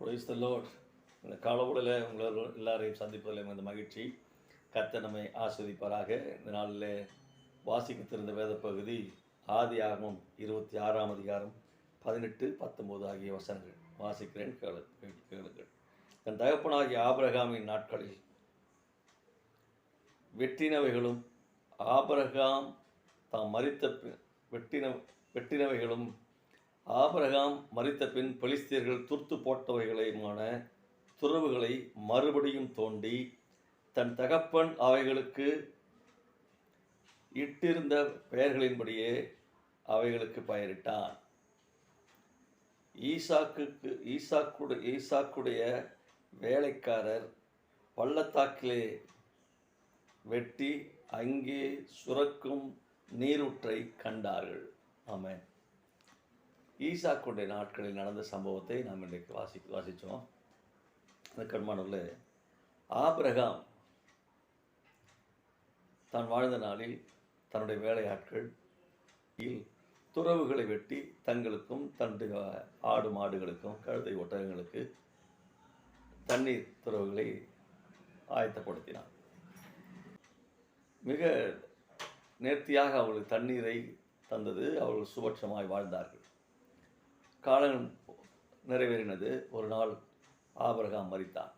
ப்ரொய்ஸ் த load இந்த காலவுடல உங்கள் எல்லாரையும் சந்திப்பதில் இந்த மகிழ்ச்சி. கர்த்தர் நம்மை ஆஸ்வதிப்பாராக இந்த நாளில் வாசிக்க திறந்த வேத பகுதி ஆதி ஆகமும் இருபத்தி ஆறாம் அதிகாரம் பதினெட்டு பத்தொம்போது ஆகிய வசனங்கள். வாசிக்கிறேன் கேளு கேளுங்கள். தன் தகப்பனாகிய ஆபரகாமின் நாட்களில் வெட்டினவைகளும் ஆபரகாம் தாம் மறித்த வெட்டின வெட்டினவைகளும் ஆபரகாம் மறித்த பின் பெலிஸ்தியர்கள் துர்த்து போட்டவைகளையுமான துறவுகளை மறுபடியும் தோண்டி தன் தகப்பன் அவைகளுக்கு இட்டிருந்த பெயர்களின்படியே அவைகளுக்கு பயிரிட்டான். ஈசாக்குக்கு ஈசாக்குடைய ஈசாக்குடைய வேலைக்காரர் பள்ளத்தாக்கிலே வெட்டி அங்கே சுரக்கும் நீரூற்றை கண்டார்கள். ஆமாம் ஈசாக்குடைய நாட்களில் நடந்த சம்பவத்தை நாம் இன்றைக்கு வாசி வாசித்தோம் அந்த கண்மானவில் ஆபிரகாம் தான் வாழ்ந்த நாளில் தன்னுடைய வேலையாட்கள் இல் துறவுகளை வெட்டி தங்களுக்கும் தன்னுடைய ஆடு மாடுகளுக்கும் கழுதை ஒட்டகங்களுக்கு தண்ணீர் துறவுகளை ஆயத்தப்படுத்தினான். மிக நேர்த்தியாக அவர்களுக்கு தண்ணீரை தந்தது. அவர்கள் சுபட்சமாய் வாழ்ந்தார்கள். காலம் நிறைவேறினது. ஒரு நாள் ஆபரகாம் மறித்தான்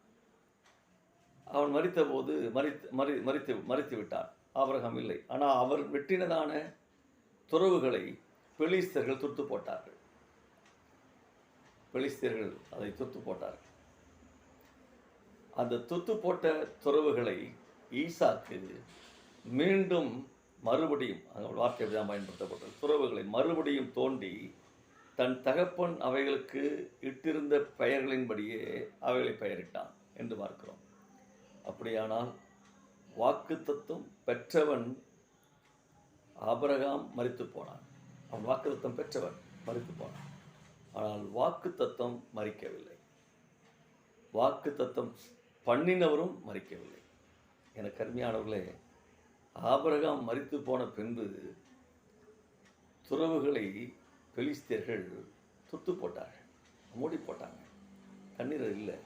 அவன் மரித்தபோது மறித்து மறி மறித்து மறித்து விட்டான். ஆபரகாம் இல்லை. ஆனால் அவர் வெட்டினதான துறவுகளை பெலிஸ்தர்கள் துத்து போட்டார்கள். பெலிஸ்தர்கள் அதை துத்து போட்டார்கள். அந்த துத்து போட்ட துறவுகளை ஈசாக்கு மீண்டும் மறுபடியும் அந்த வார்த்தை தான் பயன்படுத்தப்பட்டது. துறவுகளை மறுபடியும் தோண்டி தன் தகப்பன் அவைகளுக்கு இட்டிருந்த பெயர்களின்படியே அவைகளை பெயரிட்டான் என்று பார்க்கிறோம். அப்படியானால் வாக்கு தத்துவம் பெற்றவன் ஆபரகாம் மறித்து போனான். அவன் வாக்குத்தத்தம் பெற்றவன் மறித்து போனான். ஆனால் தத்துவம் மறிக்கவில்லை வாக்கு தத்துவம் பண்ணினவரும் மறிக்கவில்லை எனக்கு கருமையானவர்களே ஆபரகாம் மறித்து போன பின்பு துறவுகளை பெலிஸ்தியர்கள் துத்து போட்டார்கள் மூடி போட்டாங்க. தண்ணீர் இல்லை.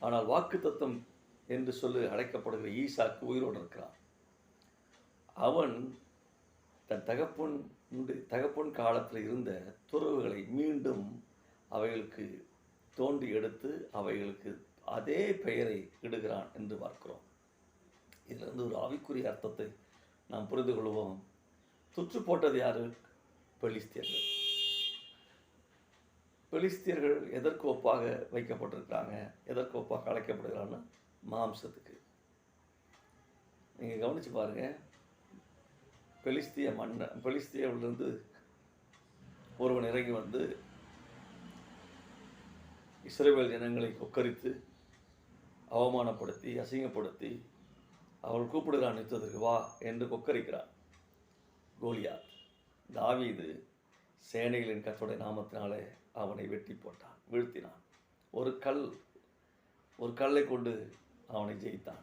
ஆனால் வாக்கு தத்துவம் என்று சொல்லி அழைக்கப்படுகிற ஈசாக்கு உயிரோடு இருக்கிறான். அவன் தன் தகப்பன் தகப்பன் காலத்தில் இருந்த துறவுகளை மீண்டும் அவைகளுக்கு தோண்டி எடுத்து அவைகளுக்கு அதே பெயரை இடுகிறான் என்று பார்க்கிறோம். இதிலிருந்து ஒரு ஆவிக்குரிய அர்த்தத்தை நாம் புரிந்து கொள்வோம். துற்று போட்டது யாரு? பெலிஸ்தியர்கள் பெலிஸ்தியர்கள் எதற்கோப்பாக வைக்கப்பட்டிருக்காங்க? வைக்கப்பட்டிருக்கிறாங்க எதற்கு அழைக்கப்படுகிறாங்கன்னா மாம்சத்துக்கு. நீங்கள் கவனித்து பாருங்கள் பெலிஸ்திய மன்ன பெலிஸ்தியிலிருந்து ஒருவன் இறங்கி வந்து இஸ்ரேல் ஜனங்களை கொக்கரித்து அவமானப்படுத்தி அசிங்கப்படுத்தி அவள் கூப்பிடுகிறான் நிறுத்ததற்கு வா என்று கொக்கரிக்கிறான். கோலியாத். தாவீது சேனைகளின் கத்தோடைய நாமத்தினாலே அவனை வெட்டி போட்டான் வீழ்த்தினான். ஒரு கல் ஒரு கல்லை கொண்டு அவனை ஜெயித்தான்.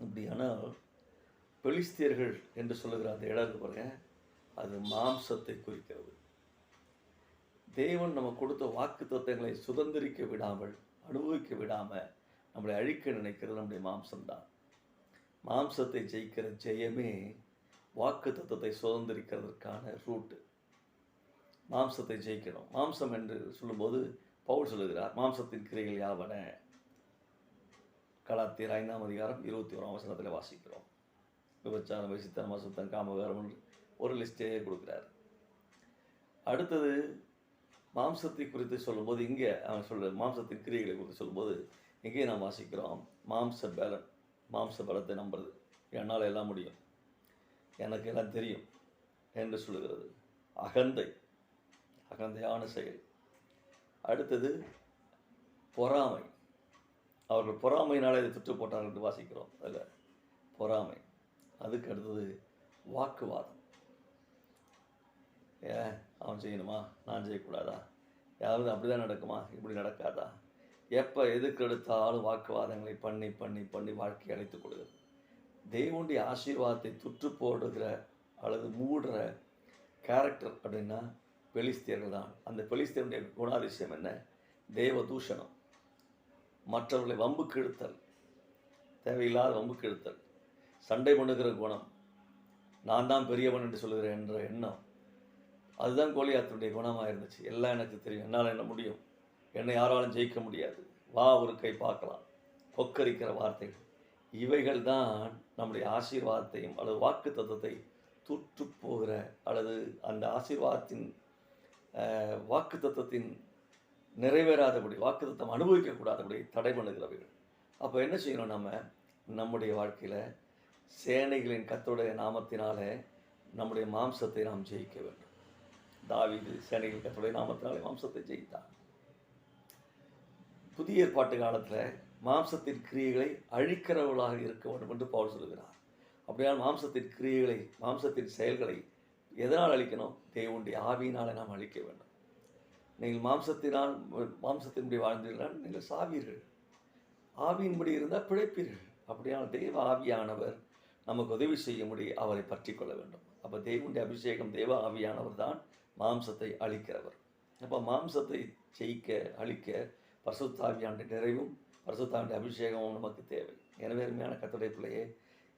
இப்படியானால் பெலிஸ்தியர்கள் என்று சொல்லுகிற அந்த இடம் இருக்கு பாருங்க அது மாம்சத்தை குறிக்கிறது. தேவன் நம்ம கொடுத்த வாக்கு தத்துவங்களை சுதந்திரிக்க விடாமல் அனுபவிக்க விடாமல் நம்மளை அழிக்க நினைக்கிறது நம்முடைய மாம்சம்தான். மாம்சத்தை ஜெயிக்கிற ஜெயமே வாக்கு தத்துவத்தை சுதந்திரிக்கிறதுக்கான ரூட்டு மாம்சத்தை ஜெயிக்கணும். மாம்சம் என்று சொல்லும்போது பவுல் சொல்லுகிறார் மாம்சத்தின் கிரைகள் யாவன? கலாத்தியர் ஐந்தாம் அதிகாரம் இருபத்தி ஓராம் வசனத்தில் வாசிக்கிறோம். விபச்சாரம் வசித்தனம் அசுத்தம் காமகாரம் ஒரு லிஸ்டே கொடுக்குறார். அடுத்தது மாம்சத்தை குறித்து சொல்லும்போது இங்கே அவன் சொல்கிற மாம்சத்தின் கிரியைகளை குறித்து சொல்லும்போது இங்கே நாம் வாசிக்கிறோம் மாம்ச பலன் மாம்ச பலத்தை நம்புறது. என்னால் எல்லாம் முடியும். எனக்கு எல்லாம் தெரியும் என்று சொல்லுகிறது. அகந்தை அகந்தையான செயல். அடுத்தது பொறாமை. அவர்கள் பொறாமையினால் இதை துற்று போட்டார்கள் என்று வாசிக்கிறோம் அதில். பொறாமை. அதுக்கு அடுத்தது வாக்குவாதம். ஏ அவன் செய்யணுமா? நான் செய்யக்கூடாதா? யாராவது அப்படி தான் நடக்குமா? இப்படி நடக்காதா? எப்போ எதுக்கு எடுத்தாலும் வாக்குவாதங்களை பண்ணி பண்ணி பண்ணி வாழ்க்கையை அழைத்து கொடுக்குது தெய்வனுடைய ஆசீர்வாதத்தை துற்று போடுகிற அல்லது மூடுற கேரக்டர் அப்படின்னா பெலிஸ்தியர்கள் தான். அந்த பெலிஸ்தியனுடைய குணாதிசயம் என்ன? தேவ தூஷணம். மற்றவர்களை வம்புக்கு இழுத்தல் தேவையில்லாத வம்புக்கு இழுத்தல் சண்டை பண்ணுகிற குணம். நான் தான் பெரியவன் என்று சொல்லுகிறேன் என்ற எண்ணம். அதுதான் கோலியாத்தனுடைய குணமாக இருந்துச்சு. எல்லாம் எனக்கு தெரியும். என்னால் என்ன முடியும்? என்னை யாராலும் ஜெயிக்க முடியாது. வா ஒரு கை பார்க்கலாம். கொக்கரிக்கிற வார்த்தைகள். இவைகள் தான் நம்முடைய ஆசீர்வாதத்தையும் அல்லது வாக்கு தத்துவத்தை தூற்று போகிற அல்லது அந்த ஆசீர்வாதத்தின் வாக்கு தத்துவத்தின் நிறைவேறாதபடி வாக்கு தத்துவம் அனுபவிக்கக்கூடாதபடி தடை பண்ணுகிறவைகள் அப்போ என்ன செய்யணும் நம்ம? நம்முடைய வாழ்க்கையில் சேனைகளின் கத்தோடைய நாமத்தினாலே நம்முடைய மாம்சத்தை நாம் ஜெயிக்க வேண்டும். தாவிது சேனைகள் கத்தோடைய நாமத்தினாலே மாம்சத்தை ஜெயித்தான் புதிய ஏற்பாட்டு காலத்தில் மாம்சத்தின் கிரியைகளை அழிக்கிறவர்களாக இருக்க வேண்டும் என்று பவுல் சொல்கிறார் அப்படியால் மாம்சத்தின் கிரியைகளை மாம்சத்தின் செயல்களை எதனால் அழிக்கணும்? தேவனுடைய ஆவியினால் நாம் அழிக்க வேண்டும். நீங்கள் மாம்சத்தினால் மாம்சத்தின்படி வாழ்ந்தீர்களால் நீங்கள் சாவீர்கள். ஆவியின்படி இருந்தால் பிழைப்பீர்கள். அப்படியான தெய்வ ஆவியானவர் நமக்கு உதவி செய்ய அவரை பற்றி கொள்ள வேண்டும். அப்போ தெய்வனுடைய அபிஷேகம் தேவ ஆவியானவர் தான் மாம்சத்தை அழிக்கிறவர். அப்போ மாம்சத்தை ஜெயிக்க அழிக்க பரிசுத்தாவியாண்ட நிறைவும் பரிசுத்தாவிய அபிஷேகமும் நமக்கு தேவை. எனவே அருமையான கத்துடைய பிள்ளையே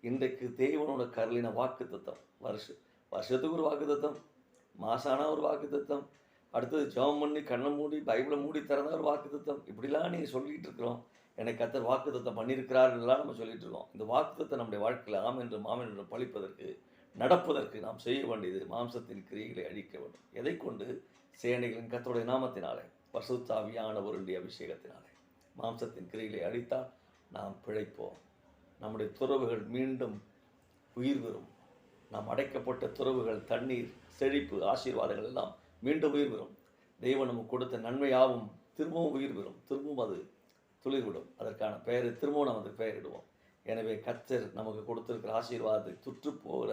இன்றைக்கு தேவனோட கருளின வாக்கு தத்தம் வருஷ வருஷத்துக்கு ஒரு வாக்கு தத்தம் மாசானா ஒரு வாக்கு தத்தம் அடுத்தது ஜெபம் பண்ணி கண்ணை மூடி பைபிளை மூடி திறந்தா ஒரு வாக்கு தத்தம் இப்படிலாம் நீங்கள் சொல்லிகிட்டு இருக்கிறோம். எனக்கு கத்தர் வாக்கு தத்தம் பண்ணியிருக்கிறார்கள்லாம் நம்ம சொல்லிட்டு இருக்கோம். இந்த வாக்கு தத்தம் நம்முடைய வாழ்க்கையில் ஆம் என்று மாமன் என்று பழிப்பதற்கு நடப்பதற்கு நாம் செய்ய வேண்டியது மாம்சத்தின் கிரியைகளை அழிக்க வேண்டும். எதை கொண்டு? சேனைகளின் கத்தோடைய நாமத்தினாலே பசுத்தாவியானவருடைய அபிஷேகத்தினாலே. மாம்சத்தின் கிரிகளை அழித்தால் நாம் பிழைப்போம். நம்முடைய துறவுகள் மீண்டும் உயிர் பெறும். நாம் அடைக்கப்பட்ட துறவுகள் தண்ணீர் செழிப்பு ஆசீர்வாதங்கள் எல்லாம் மீண்டும் உயிர் பெறும். தெய்வம் நமக்கு கொடுத்த நன்மையாகவும் திரும்பவும் உயிர் பெறும். திரும்பவும் அது துளிர்விடும். அதற்கான பெயரை திரும்பவும் நாம் அதுக்கு பெயரிடுவோம். எனவே கத்தர் நமக்கு கொடுத்திருக்கிற ஆசீர்வாதத்தை துற்று போகிற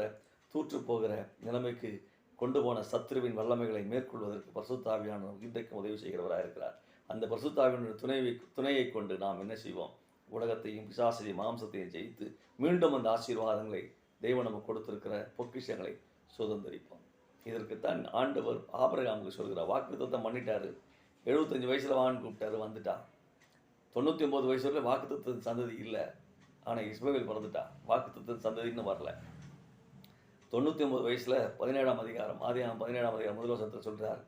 தூற்று போகிற நிலைமைக்கு கொண்டு போன சத்ருவின் வல்லமைகளை மேற்கொள்வதற்கு பரிசுத்தாவியான இன்றைக்கும் உதவி செய்கிறவராக இருக்கிறார். அந்த பரிசுத்தாவினுடைய துணைவை துணையை கொண்டு நாம் என்ன செய்வோம்? உலகத்தையும் பிசாசையும் மாம்சத்தையும் ஜெயித்து மீண்டும் அந்த ஆசீர்வாதங்களை தெய்வம் நமக்கு கொடுத்திருக்கிற பொக்கிஷங்களை சுதந்திரிப்போம். இதற்குத்தான் ஆண்டவர் ஆபரகாமுக்கு சொல்கிறார். வாக்குத்தத்தை பண்ணிட்டாரு. எழுபத்தஞ்சு வயசில் வான்னு கூப்பிட்டாரு வந்துட்டான் தொண்ணூற்றி ஒம்பது வயசு வரைக்கும் வாக்கு சந்ததி இல்லை. ஆனால் இஸ்மவேல் பிறந்துட்டா. வாக்குத்தின் சந்ததின்னு வரல. தொண்ணூற்றி ஒம்பது வயசில் பதினேழாம் அதிகாரம் ஆதியாம் பதினேழாம் அதிகாரம் முதல் வசனத்தில் சொல்கிறார்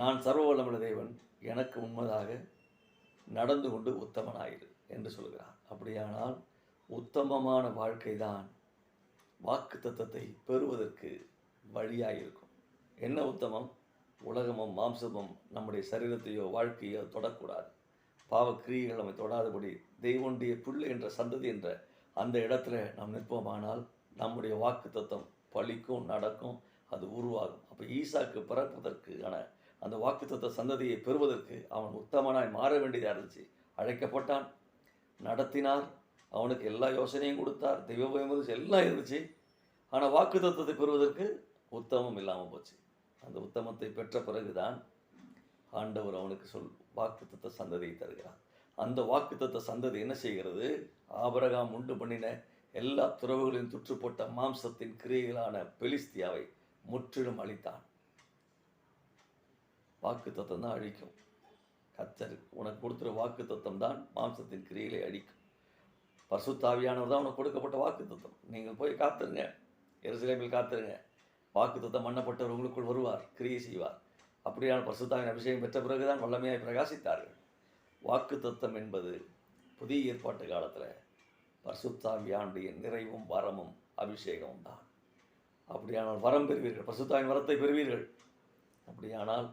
நான் சர்வ வல்லமுள்ள தேவன் எனக்கு உண்மதாக நடந்து கொண்டு உத்தமனாயிரு என்று சொல்கிறார். அப்படியானால் உத்தமமான வாழ்க்கை தான் வாக்கு தத்தத்தை பெறுவதற்கு வழியாக இருக்கும் என்ன உத்தமம்? உலகமும் மாம்சமும் நம்முடைய சரீரத்தையோ வாழ்க்கையோ தொடக்கூடாது. பாவக்கிரியைகள் நம்மை தொடாதபடி தெய்வனுடைய பிள்ளை என்ற சந்ததி என்ற அந்த இடத்துல நாம் நிற்போமானால் நம்முடைய வாக்கு தத்தம் பழிக்கும் நடக்கும் அது உருவாகும். அப்போ ஈசாக்கு பிறப்பதற்கான அந்த வாக்கு தத்த சந்ததியை பெறுவதற்கு அவன் உத்தமனாய் மாற வேண்டியதாக இருந்துச்சு. அழைக்கப்பட்டான் நடத்தினார் அவனுக்கு எல்லா யோசனையும் கொடுத்தார். தெய்வ பயமும் எல்லாம் இருந்துச்சு. ஆனால் வாக்கு தத்துவத்தை பெறுவதற்கு உத்தமம் இல்லாமல் போச்சு. அந்த உத்தமத்தை பெற்ற பிறகுதான் ஆண்டவர் அவனுக்கு சொல் வாக்குத்தத்த சந்ததியை தருகிறார். அந்த வாக்குத்தத்த சந்ததி என்ன செய்கிறது? ஆபரகாம் உண்டு பண்ணின எல்லா துறவுகளின் துற்றுப்பட்ட மாம்சத்தின் கிரியைகளான பெலிஸ்தியாவை முற்றிலும் அழித்தான். வாக்கு தத்தம் தான் அழிக்கும். கத்தர் உனக்கு கொடுத்துற வாக்கு தத்தம் தான் மாம்சத்தின் கிரியைகளை அழிக்கும். பசுத்தாவியானவர் தான் உனக்கு கொடுக்கப்பட்ட வாக்கு தத்துவம் நீங்கள் போய் காத்துருங்க. எருசலேமில் காத்துருங்க. வாக்கு தத்தம் பண்ணப்பட்டவர் உங்களுக்குள் வருவார் கிரியை செய்வார். அப்படியான பரிசுத்தாவின் அபிஷேகம் பெற்ற பிறகுதான் வல்லமையாய் பிரகாசித்தார்கள். வாக்கு தத்தம் என்பது புதிய ஏற்பாட்டு காலத்தில் பரிசுத்தாவியானுடைய நிறைவும் வரமும் அபிஷேகமும் தான். அப்படியானால் வரம் பெறுவீர்கள். பசுத்தாவின் வரத்தை பெறுவீர்கள். அப்படியானால்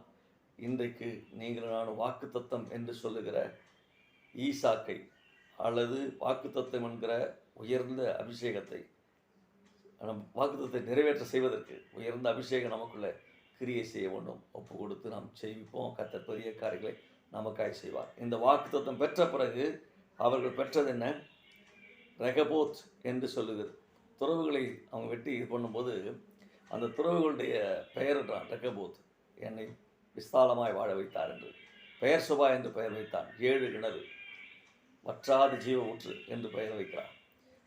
இன்றைக்கு நீங்கள் நான் வாக்கு தத்தம் என்று சொல்லுகிற ஈசாக்கை அல்லது வாக்குத்தத்தம் என்கிற உயர்ந்த அபிஷேகத்தை நம் வாக்குத்தத்தை நிறைவேற்ற செய்வதற்கு உயர்ந்த அபிஷேகம் நமக்குள்ளே கிரியை செய்ய வேண்டும். ஒப்பு கொடுத்து நாம் செய்விப்போம் கத்த பெரிய காரியங்களை நமக்காய் செய்வார். இந்த வாக்குத்தத்தம் பெற்ற பிறகு அவர்கள் பெற்றது என்ன? ரெகபோத் என்று சொல்லுகிறது. துறவுகளை அவங்க வெட்டி இது பண்ணும்போது அந்த துறவுகளுடைய பெயரிட்டான் ரெகபோத். என்னை விஸ்தாலமாய் வாழ வைத்தார் என்று. பெயர் சுபா என்று பெயர் வைத்தான். ஏழு கிணறு. வற்றாது ஜீவ ஊற்று என்று பெயர் வைக்கிறார்.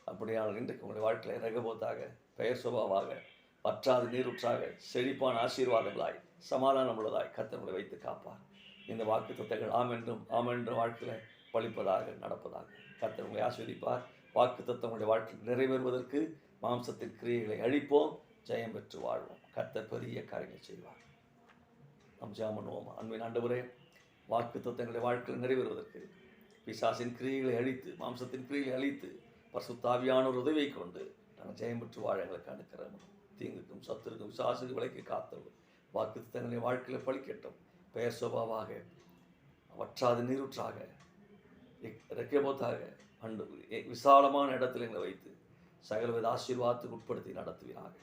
அப்படியானால் இன்றைக்கு உங்களுடைய வாழ்க்கையில் ரகபோத்தாக பெயர் சுபாவாக வற்றாது நீரூற்றாக செழிப்பான ஆசீர்வாதங்களாய் சமாதானம் உள்ளதாய் கத்தனுடைய வைத்து காப்பார். இந்த வாக்கு தத்தங்கள் ஆமென்றும் ஆமென்றும் வாழ்க்கையில் பழிப்பதாக நடப்பதாக கத்தவங்களை உங்களை ஆஸ்வதிப்பார் வாக்கு தத்தங்களுடைய வாழ்க்கையில் நிறைவேறுவதற்கு மாம்சத்தின் கிரியைகளை அழிப்போம் ஜெயம் பெற்று வாழ்வோம். கத்த பெரிய காரியங்கள் செய்வார். நம் ஜாமனுவோம் பண்ணுவோம்? அன்பின் ஆண்டவரே வாக்கு தத்தங்களுடைய வாழ்க்கையில் நிறைவேறுவதற்கு பிசாசின் கிரியைகளை அழித்து மாம்சத்தின் கிரியைகளை அழித்து பரிசுத்தாவியான ஒரு உதவியை கொண்டு நாங்கள் ஜெயம் பெற்று வாழ எங்களுக்கு அனுக்கிறோம் தீங்குக்கும் சத்துருக்கும் விசாசுக்கு விலைக்கு காத்தவர் வாக்கு தத்தங்களை வாழ்க்கையில் பழிக்கட்டும். பெயர் சுபாவாக வற்றாத நீரூற்றாக ரெக்கபோத்தாக அண்டு விசாலமான இடத்தில் எங்களை வைத்து சகலவித ஆசீர்வாதத்துக்கு உட்படுத்தி நடத்துவீராக.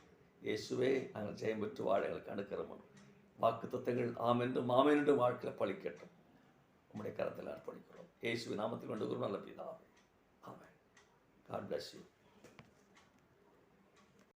இயேசுவே நாங்கள் ஜெயம் பெற்று வாழ எங்களுக்கு அனுக்கிறோம் வாக்கு தத்தங்கள் ஆமென்றும் என்று வாழ்க்கையில் பழிக்கட்டும். உங்களுடைய கரத்தில் அர்ப்பணிக்கிறோம். இயேசு நாமத்தில் கொண்டு ஒரு நல்ல பிதாவே. ஆமென். God bless you.